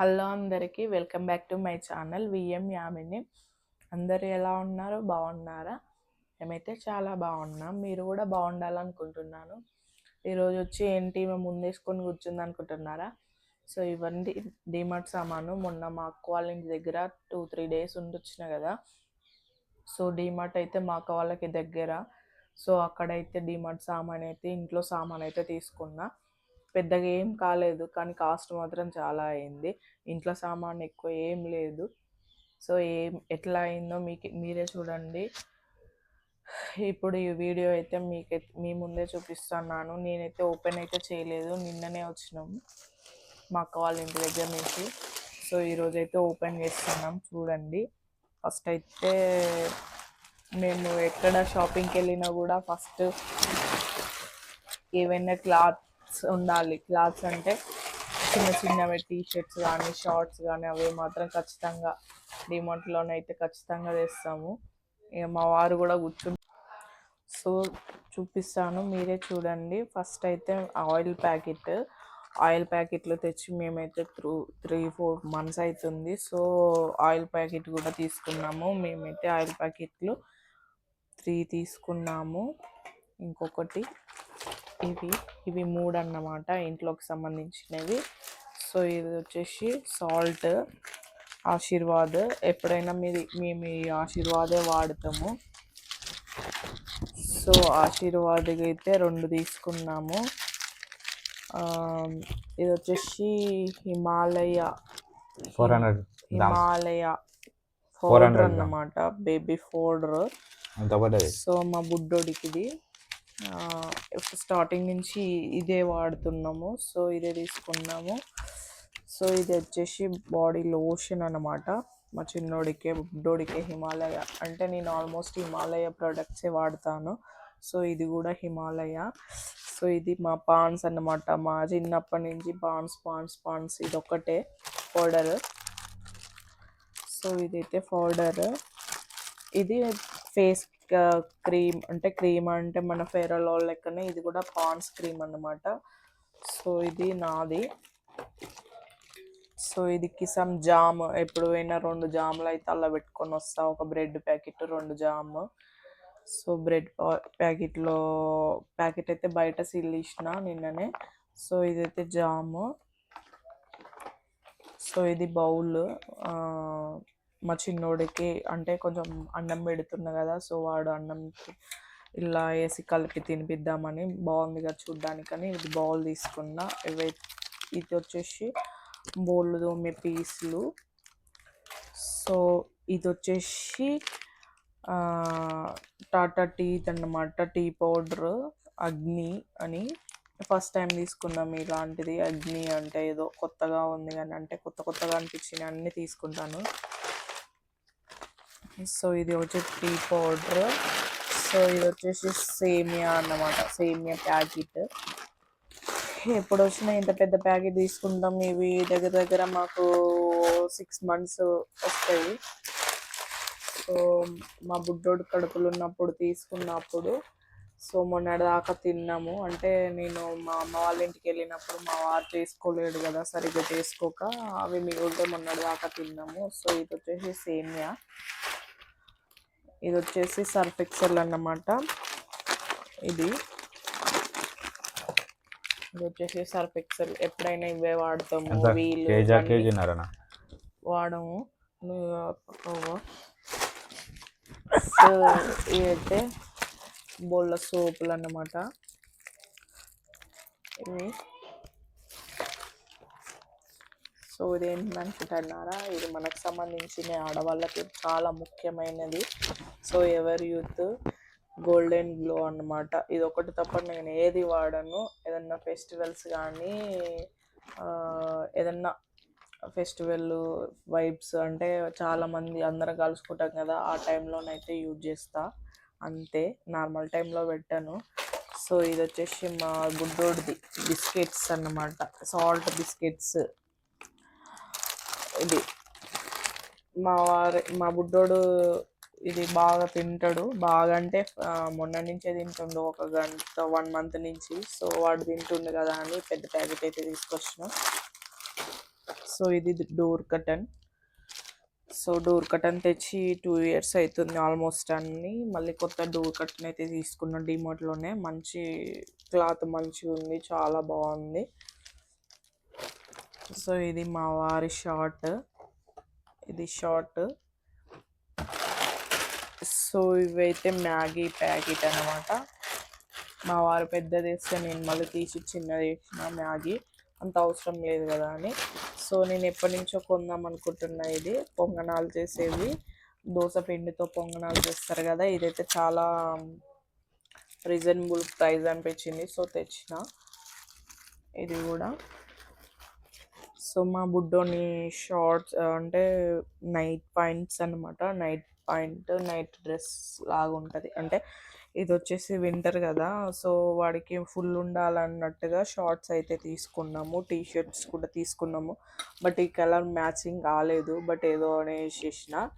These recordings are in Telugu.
హలో అందరికీ welcome back to my channel VM Yamini. అందరు ఎలా ఉన్నారు? బాగున్నారా? మేమైతే చాలా బాగున్నాం. మీరు కూడా బాగుండాలనుకుంటున్నాను. ఈరోజు వచ్చి ఏంటి మేము ముందేసుకొని కూర్చుంది అనుకుంటున్నారా? సో ఇవన్నీ డిమార్ట్ సామాను. మొన్న మా అక్క వాళ్ళ ఇంటి దగ్గర టూ త్రీ డేస్ ఉండొచ్చిన కదా. సో డిమార్ట్ అయితే మా అక్క వాళ్ళకి దగ్గర. సో అక్కడైతే డిమార్ట్ సామాన్ అయితే ఇంట్లో సామాన్ అయితే తీసుకున్నా. పెద్దగా ఏం కాలేదు. కానీ కాస్ట్ మాత్రం చాలా అయింది. ఇంట్లో సామాన్ ఎక్కువ ఏం లేదు. సో ఏం ఎట్లా అయిందో మీకు మీరే చూడండి. ఇప్పుడు ఈ వీడియో అయితే మీకు మీ ముందే చూపిస్తున్నాను. నేనైతే ఓపెన్ అయితే చేయలేదు. నిన్ననే వచ్చినాము మా అక్క వాళ్ళ ఇంటి దగ్గర నుంచి. సో ఈరోజైతే ఓపెన్ చేస్తున్నాం. చూడండి. ఫస్ట్ అయితే మేము ఎక్కడ షాపింగ్కి వెళ్ళినా కూడా ఫస్ట్ ఏవైనా క్లాత్ క్లాత్స్ ఉండాలి. క్లాత్స్ అంటే చిన్న చిన్నవి టీ షర్ట్స్ కానీ షార్ట్స్ కానీ అవి మాత్రం ఖచ్చితంగా డిమార్ట్లోనైతే ఖచ్చితంగా తెస్తాము. ఇక మా వారు కూడా కూర్చుని సో చూపిస్తాను. మీరే చూడండి. ఫస్ట్ అయితే ఆయిల్ ప్యాకెట్. ఆయిల్ ప్యాకెట్లు తెచ్చి మేమైతే త్రూ త్రీ ఫోర్ మంత్స్ అవుతుంది సో ఆయిల్ ప్యాకెట్ కూడా తీసుకున్నాము. మేమైతే ఆయిల్ ప్యాకెట్లు త్రీ తీసుకున్నాము. ఇంకొకటి ఇవి ఇవి మూడు అన్నమాట ఇంట్లోకి సంబంధించినవి. సో ఇది వచ్చేసి సాల్ట్ ఆశీర్వాద్. ఎప్పుడైనా మీది మేము ఈ ఆశీర్వాదే వాడతాము. సో ఆశీర్వాద్ అయితే రెండు తీసుకున్నాము. ఇది వచ్చేసి Himalaya four hundred Himalaya 400 powder gram. అన్నమాట బేబీ పడ్డది. సో మా బుడ్డోడికి ఇది స్టార్టింగ్ నుంచి ఇదే వాడుతున్నాము. సో ఇదే తీసుకున్నాము. సో ఇది వచ్చేసి బాడీ లోషన్ అన్నమాట. మా చిన్నోడికే బుడ్డోడికే హిమాలయ. అంటే నేను ఆల్మోస్ట్ హిమాలయ ప్రొడక్ట్సే వాడతాను. సో ఇది కూడా హిమాలయ. సో ఇది మా పాన్స్ అన్నమాట. మా చిన్నప్పటి నుంచి పాన్స్ పాన్స్ పాన్స్ ఇది ఒకటే పౌడర్ సో ఇదైతే పౌడర్ ఇది ఫేస్ క్రీమ్ అంటే క్రీమ్ అంటే మన ఫెరల్ లెక్కనే ఇది కూడా పాన్స్ క్రీమ్ అన్నమాట. సో ఇది నాది. సో ఇది కిసమ్ జామ్ ఎప్పుడు పోయినా రెండు జాములు అయితే అలా పెట్టుకొని వస్తా. ఒక బ్రెడ్ ప్యాకెట్ రెండు జామ్. సో బ్రెడ్ ప్యాకెట్లో ప్యాకెట్ అయితే బయట సీల్ ఇచ్చిన నిన్ననే. సో ఇదైతే జాము. సో ఇది బౌల్. మా చిన్నోడికి అంటే కొంచెం అన్నం పెడుతున్నా కదా సో వాడు అన్నం ఇలా వేసి కలిపి తినిపిద్దామని బాగుంది కదా చూడ్డానికని ఇది బౌల్ తీసుకున్నా. ఇవి ఇది వచ్చేసి బౌల్ తోమే పీసులు. సో ఇది వచ్చేసి టాటా టీ అన్నమాట. టీ పౌడర్ అగ్ని అని ఫస్ట్ టైం తీసుకున్నాం ఇలాంటిది. అగ్ని అంటే ఏదో కొత్తగా ఉంది కానీ అంటే కొత్త కొత్తగా అనిపించింది అన్నీ తీసుకుంటాను. సో ఇది వచ్చి టీ పౌడర్. సో ఇది వచ్చేసి సేమియా అన్నమాట. సేమియా ప్యాకెట్. ఎప్పుడు వచ్చినా ఇంత పెద్ద ప్యాకెట్ తీసుకుంటాం. ఇవి దగ్గర దగ్గర మాకు సిక్స్ మంత్స్ వస్తాయి. సో మా బుడ్డోడు కడుపులు ఉన్నప్పుడు తీసుకున్నప్పుడు సో మొన్నటి దాకా తిన్నాము. అంటే నేను మా అమ్మ వాళ్ళ ఇంటికి వెళ్ళినప్పుడు మా వారు చేసుకోలేడు కదా సరిగ్గా చేసుకోక అవి మిగిలితే మొన్నటి దాకా తిన్నాము. సో ఇది వచ్చేసి సేమియా. ఇది వచ్చేసి సర్ఫ్ ఎక్సెల్ అన్నమాట. ఇది. ఇది వచ్చేసి సర్ఫ్ ఎక్సెల్ ఎప్పుడైనా ఇవే వాడతాము వీలు వాడము. సో ఇవైతే బోళ్ళ సోపులు అన్నమాట. ఇవి. సో ఇదేంటి అనుకుంటున్నారా ఇది మనకు సంబంధించిన ఆడవాళ్ళకి చాలా ముఖ్యమైనది. సో ఎవరి యూత్ గోల్డెన్ గ్లో అన్నమాట. ఇది ఒకటి తప్ప నేను ఏది వాడను. ఏదన్నా ఫెస్టివల్స్ కానీ ఏదన్నా ఫెస్టివల్ వైబ్స్ అంటే చాలామంది అందరం కలుసుకుంటాం కదా ఆ టైంలోనైతే యూజ్ చేస్తా. అంతే నార్మల్ టైంలో పెట్టాను. సో ఇది వచ్చేసి మా గుడ్డోడిది బిస్కెట్స్ అన్నమాట. Salt biscuits. ఇది మా వారి మా బుడ్డోడు ఇది బాగా తింటాడు. బాగా అంటే మొన్న నుంచే తింటుండు ఒక గంట వన్ మంత్ నుంచి. సో వాడు తింటుండు కదా అని పెద్ద ప్యాకెట్ అయితే తీసుకొచ్చిన. సో ఇది door curtain. So door curtain తెచ్చి టూ ఇయర్స్ అవుతుంది ఆల్మోస్ట్ అన్ని. మళ్ళీ కొత్త డోర్ కటన్ అయితే తీసుకున్నాను డిమార్ట్లోనే మంచి క్లాత్ మంచిగా ఉంది చాలా బాగుంది. సో ఇది మా వారి షార్ట్. ఇది షార్ట్. సో ఇవైతే మ్యాగీ ప్యాకెట్ అనమాట మా వారు పెద్దది వేస్తే నేను మళ్ళీ తీసి చిన్నది వేసిన మ్యాగీ. అంత అవసరం లేదు కదా అని. సో నేను ఎప్పటి నుంచో కొందాం అనుకుంటున్నా ఇది. పొంగనాలు చేసేది. దోశ పిండితో పొంగనాలు చేస్తారు కదా. ఇదైతే చాలా రీజనబుల్ ప్రైస్ అనిపించింది. సో తెచ్చిన. ఇది కూడా. సో మా బుడ్డోని షార్ట్స్ అంటే నైట్ పాయింట్స్ అనమాట నైట్ పాయింట్ నైట్ డ్రెస్ లాగా ఉంటుంది. అంటే ఇది వచ్చేసి వింటర్ కదా సో వాడికి ఫుల్ ఉండాలన్నట్టుగా షార్ట్స్ అయితే తీసుకున్నాము. టీ షర్ట్స్ కూడా తీసుకున్నాము. బట్ ఈ కలర్ మ్యాచింగ్ కాలేదు. బట్ ఏదో అనేసి వేసేసిన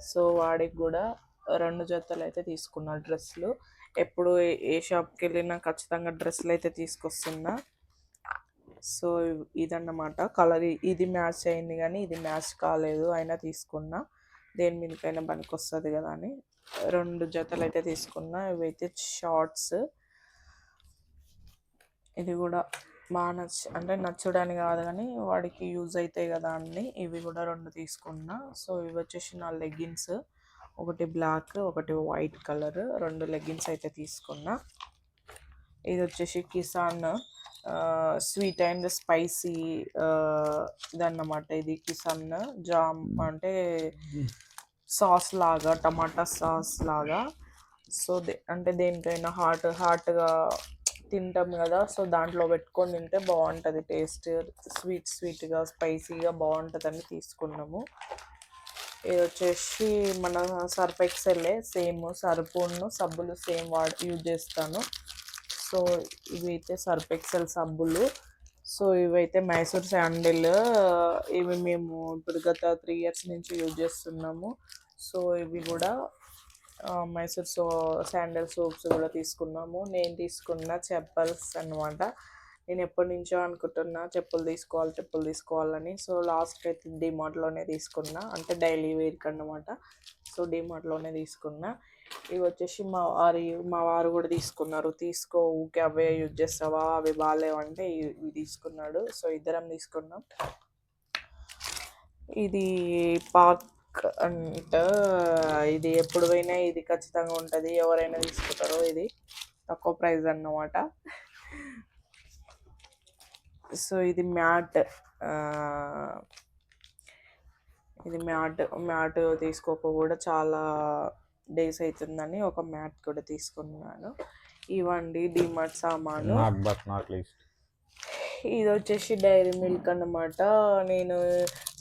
సో వాడికి కూడా రెండు జతలు అయితే తీసుకున్నా డ్రెస్సులు. ఎప్పుడు ఏ- ఏ షాప్కి వెళ్ళినా ఖచ్చితంగా డ్రెస్సులు అయితే తీసుకొస్తున్నా. సో ఇదన్నమాట. కలర్ ఇది మ్యాచ్ అయింది కానీ ఇది మ్యాచ్ కాలేదు. అయినా తీసుకున్నా. దేని మీదకైనా పనికి వస్తుంది కదా అని. రెండు జతలు అయితే తీసుకున్నా. ఇవైతే షార్ట్స్. ఇది కూడా బాగా నచ్చ అంటే నచ్చడానికి కాదు కానీ వాడికి యూజ్ అవుతాయి కదా అన్ని. ఇవి కూడా రెండు తీసుకున్నా. సో ఇవి వచ్చేసి నా లెగ్గిన్స్. ఒకటి బ్లాక్ ఒకటి వైట్ కలర్. రెండు లెగ్గిన్స్ అయితే తీసుకున్నా. ఇది వచ్చేసి కిసాన్. స్వీట్ అండ్ స్పైసీ ఇదన్నమాట. ఇది కిసన్ జామ్ అంటే సాస్ లాగా టమాటా సాస్ లాగా. సో దే అంటే దేనికైనా హాట్ హాట్గా తింటాం కదా సో దాంట్లో పెట్టుకొని తింటే బాగుంటుంది టేస్ట్ స్వీట్ స్వీట్గా స్పైసీగా బాగుంటుందని తీసుకున్నాము. ఇది వచ్చేసి మన సర్ఫ్ ఎక్సెల్లే సేమ్ సర్ఫును సబ్బులు సేమ్ వాడు యూజ్ చేస్తాను. సో ఇవి అయితే సర్ఫ్ ఎక్సెల్ సబ్బులు. సో ఇవైతే మైసూర్ శాండిల్ ఇవి మేము ఇప్పుడు గత త్రీ ఇయర్స్ నుంచి యూజ్ చేస్తున్నాము. సో ఇవి కూడా మైసూర్ సో శాండల్ సోప్స్ కూడా తీసుకున్నాము. నేను తీసుకున్న చెప్పల్స్ అన్నమాట. నేను ఎప్పటి నుంచో అనుకుంటున్నా చెప్పులు తీసుకోవాలి చెప్పులు తీసుకోవాలని. సో లాస్ట్ అయితే డిమార్ట్లోనే తీసుకున్నా. అంటే డైలీ వేర్కి అనమాట సో డిమార్ట్లోనే తీసుకున్నా. ఇవి వచ్చేసి మా వారి మా వారు కూడా తీసుకున్నారు. తీసుకో ఊకే అవే యూజ్ చేస్తావా? అవి బాగాలేవంటే ఇవి తీసుకున్నాడు. సో ఇద్దరం తీసుకున్నాం. ఇది పాక్ అంట ఇది ఎప్పుడు పోయినా ఇది ఖచ్చితంగా ఉంటుంది. ఎవరైనా తీసుకుంటారో ఇది తక్కువ ప్రైస్ అన్నమాట. సో ఇది మ్యాట్ ఇది మ్యాట్ మ్యాట్ తీసుకోక కూడా చాలా డేస్ అవుతుందని ఒక మ్యాట్ కూడా తీసుకున్నాను. ఇవ్వండి డిమార్ట్ సామాను. ఇది వచ్చేసి డైరీ మిల్క్ అన్నమాట. నేను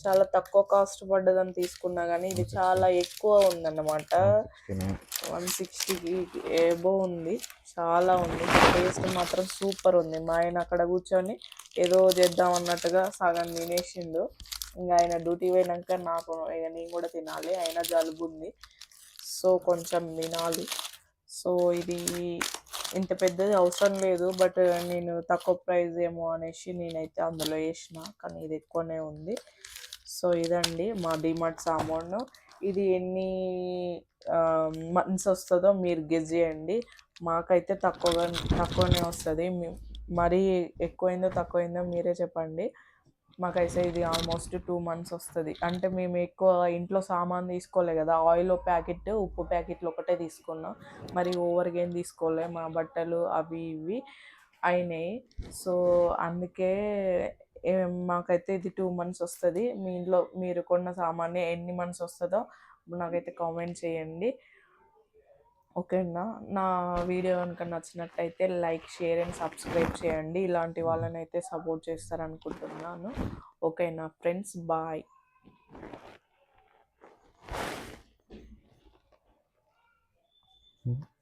చాలా తక్కువ కాస్ట్ పడ్డదని తీసుకున్నా కానీ ఇది చాలా ఎక్కువ ఉందన్నమాట. వన్ సిక్స్టీకి ఏబో ఉంది. చాలా ఉంది. టేస్ట్ మాత్రం సూపర్ ఉంది. మా ఆయన అక్కడ కూర్చొని ఏదో చేద్దాం అన్నట్టుగా సగం తినేసిండు. ఇంకా ఆయన డ్యూటీ పోయినాక నాకు ఇక నేను కూడా తినాలి. అయినా జలుబు ఉంది. సో కొంచెం తినాలి సో ఇది ఇంత పెద్దది అవసరం లేదు. బట్ నేను తక్కువ ప్రైస్ ఏమో అనేసి నేనైతే అందులో వేసిన కానీ ఇది ఎక్కువనే ఉంది. సో ఇదండి మా డిమార్ట్ సామాను. ఇది ఎన్ని మంత్స్ వస్తుందో మీరు గెజ్ చేయండి. మాకైతే తక్కువగా తక్కువనే వస్తుంది. మరీ ఎక్కువైందో తక్కువైందో మీరే చెప్పండి. మాకైతే ఇది ఆల్మోస్ట్ టూ మంత్స్ వస్తుంది. అంటే మేము ఎక్కువ ఇంట్లో సామాన్ తీసుకోలే కదా ఆయిల్ ప్యాకెట్ ఉప్పు ప్యాకెట్లు ఒకటే తీసుకున్నాం. మరి ఓవర్గా ఏం తీసుకోలే మా బట్టలు అవి ఇవి అయినాయి. సో అందుకే మాకైతే ఇది టూ మంత్స్ వస్తుంది. మీ ఇంట్లో మీరు కొన్న సామాన్ ఎన్ని మంత్స్ వస్తుందో నాకైతే కామెంట్ చేయండి. ఓకేనా? నా వీడియో కనుక నచ్చినట్టయితే లైక్ షేర్ అండ్ సబ్స్క్రైబ్ చేయండి. ఇలాంటి వాళ్ళని అయితే సపోర్ట్ చేస్తారనుకుంటున్నాను. ఓకేనా ఫ్రెండ్స్? బాయ్. Hmm.